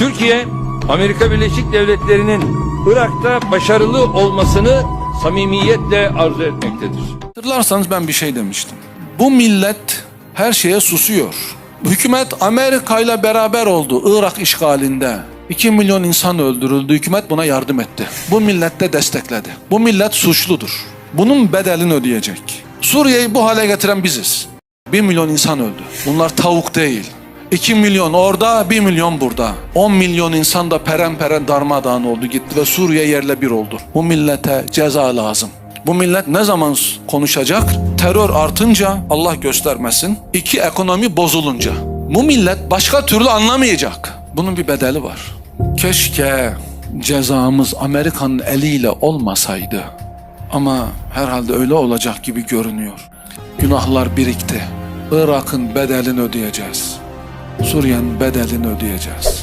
Türkiye, Amerika Birleşik Devletleri'nin Irak'ta başarılı olmasını samimiyetle arzu etmektedir. Hatırlarsanız ben bir şey demiştim. Bu millet her şeye susuyor. Hükümet Amerika ile beraber oldu Irak işgalinde. 2 milyon insan öldürüldü. Hükümet buna yardım etti. Bu millet de destekledi. Bu millet suçludur. Bunun bedelini ödeyecek. Suriye'yi bu hale getiren biziz. 1 milyon insan öldü. Bunlar tavuk değil. 2 milyon orada, 1 milyon burada. 10 milyon insan da peren peren darmadağın oldu gitti ve Suriye yerle bir oldu. Bu millete ceza lazım. Bu millet ne zaman konuşacak? Terör artınca Allah göstermesin. iki ekonomi bozulunca. Bu millet başka türlü anlamayacak. Bunun bir bedeli var. Keşke cezamız Amerika'nın eliyle olmasaydı. Ama herhalde öyle olacak gibi görünüyor. Günahlar birikti. Irak'ın bedelini ödeyeceğiz. Suriye'nin bedelini ödeyeceğiz.